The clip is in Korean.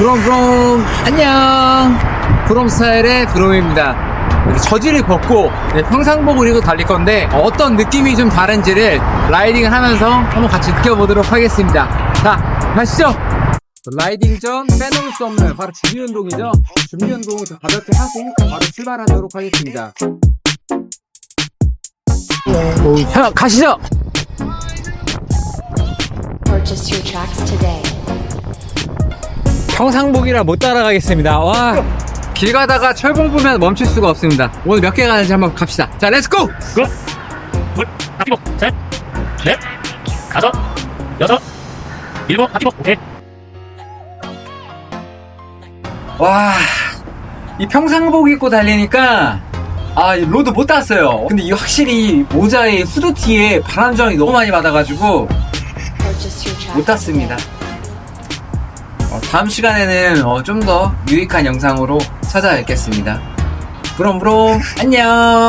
브롬 브롬 안녕. 브롬 스타일의 브롬입니다. 저지를 벗고 네, 평상복을 입고 달릴 건데 어떤 느낌이 좀 다른지를 라이딩을 하면서 한번 같이 느껴보도록 하겠습니다. 자 가시죠. 라이딩 전 빼놓을 수 없는 바로 준비 운동이죠. 준비 운동 가볍게 하고 바로 출발하도록 하겠습니다. 자 가시죠. Purchase your tracks today. 평상복이라 못 따라가겠습니다. 와. 길 가다가 철봉 보면 멈출 수가 없습니다. 오늘 몇 개 가는지 한번 갑시다. 자, 렛츠고! 끝. 둘, 바퀴복, 셋, 넷, 다섯, 여섯, 일곱, 바퀴복, 오케이. 와. 이 평상복 입고 달리니까 아, 이 로드 못 땄어요. 근데 이 확실히 모자에 후드티에 바람 저항이 너무 많이 받아가지고 못 땄습니다. 어, 다음 시간에는 어, 좀 더 유익한 영상으로 찾아뵙겠습니다. 브롬브롬 안녕!